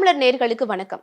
தமிழர் நேர்களுக்கு வணக்கம்.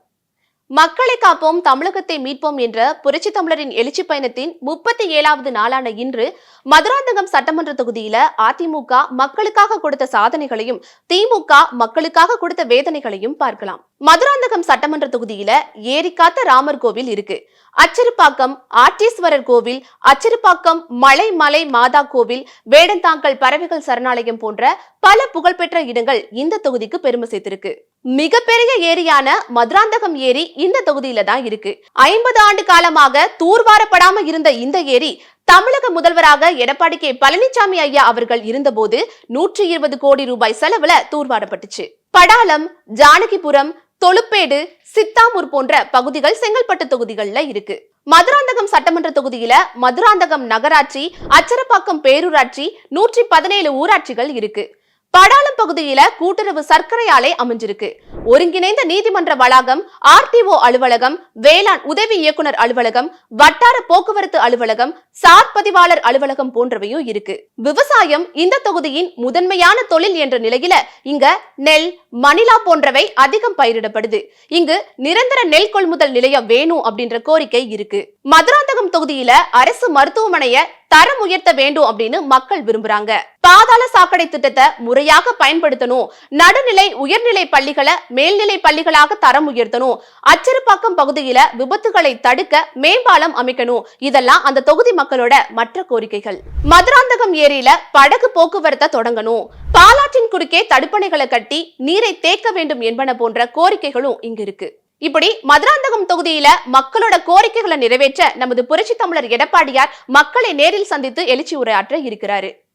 மக்களை காப்போம் தமிழகத்தை மீட்போம் என்ற புரட்சி தமிழரின் எழுச்சி பயணத்தின் முப்பத்தி ஏழாவது நாளான இன்று மதுராந்தகம் சட்டமன்ற தொகுதியில அதிமுக மக்களுக்காக கொடுத்த சாதனைகளையும் திமுக மக்களுக்காக கொடுத்த வேதனைகளையும் பார்க்கலாம். மதுராந்தகம் சட்டமன்ற தொகுதியில ஏரிக்காத்த ராமர் கோவில் இருக்கு. அச்சிறுப்பாக்கம் ஆட்டீஸ்வரர் கோவில் அச்சிறுப்பாக்கம் மலை மலை மாதா கோவில் வேடந்தாங்கல் பறவைகள் சரணாலயம் போன்ற பல புகழ்பெற்ற இடங்கள் இந்த தொகுதிக்கு பெருமை சேர்த்திருக்கு. மிகப்பெரிய ஏரியான மதுராந்தகம் ஏரி இந்த தொகுதியில தான் இருக்கு. ஐம்பது ஆண்டு காலமாக தூர்வாரப்படாம இருந்த இந்த ஏரி தமிழக முதல்வராக எடப்பாடி கே. பழனிசாமி ஐயா அவர்கள் இருந்தபோது நூற்றி இருபது கோடி ரூபாய் செலவுல தூர்வாரப்பட்டுச்சு. படாலம் ஜானகிபுரம் தொழுப்பேடு சித்தாமூர் போன்ற பகுதிகள் செங்கல்பட்டு தொகுதிகள்ல இருக்கு. மதுராந்தகம் சட்டமன்ற தொகுதியில மதுராந்தகம் நகராட்சி அச்சரப்பாக்கம் பேரூராட்சி நூற்றி பதினேழு ஊராட்சிகள் இருக்கு. படாலம் பகுதியில கூட்டுறவு சர்க்கரை ஆலை அமைஞ்சிருக்கு. ஒருங்கிணைந்த நீதிமன்ற வளாகம் ஆர்டிஓ அலுவலகம் வேளாண் உதவி இயக்குனர் அலுவலகம் வட்டார போக்குவரத்து அலுவலகம் சார் பதிவாளர் அலுவலகம் போன்றவையும் இருக்கு. விவசாயம் இந்த தொகுதியின் முதன்மையான தொழில் என்ற நிலையில இங்க நெல் மணிலா போன்றவை அதிகம் பயிரிடப்படுது. இங்கு நிரந்தர நெல் கொள்முதல் நிலையம் வேணும் அப்படின்ற கோரிக்கை இருக்கு. மதுராந்தகம் தொகுதியில அரசு மருத்துவமனைய தரம் உயர்த்த வேண்டும் அப்படின்னு மக்கள் விரும்புறாங்க. பாதாள சாக்கடை திட்டத்தை முறையாக பயன்படுத்தணும். நடுநிலை உயர்நிலை பள்ளிகளை மேல்நிலை பள்ளிகளாக தரம் உயர்த்தணும். அச்சிறுப்பாக்கம் பகுதியில விபத்துகளை தடுக்க மேம்பாலம் அமைக்கணும். இதெல்லாம் அந்த தொகுதி மக்களோட மற்ற கோரிக்கைகள். மதுராந்தகம் ஏரியில படகு போக்குவரத்தை தொடங்கணும். பாலாற்றின் குறுக்கே தடுப்பணைகளை கட்டி நீரை தேக்க வேண்டும் என்பன போன்ற கோரிக்கைகளும் இங்க இருக்கு. இப்படி மதுராந்தகம் தொகுதியில மக்களோட கோரிக்கைகளை நிறைவேற்ற நமது புரட்சி தமிழர் எடப்பாடியார் மக்களை நேரில் சந்தித்து எழுச்சி உரையாற்ற இருக்கிறாரு.